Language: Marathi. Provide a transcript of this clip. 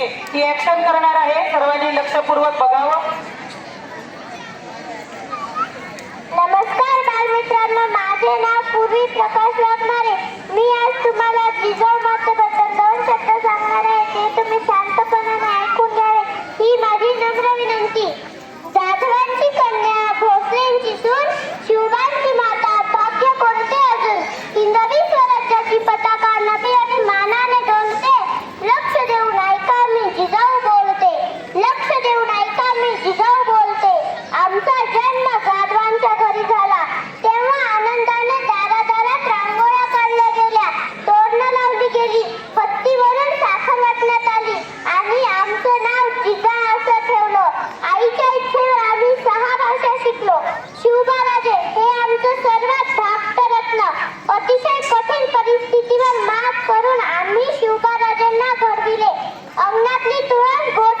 टक्के ही ऍक्शन करणार आहे. सर्वांनी लक्षपूर्वक बघावं. नमस्कार बालमित्रांनो माझे नाव पूर्वी प्रकाश लागणारे. शिवकाराजांना घडविले अंगणातली तुळस गोड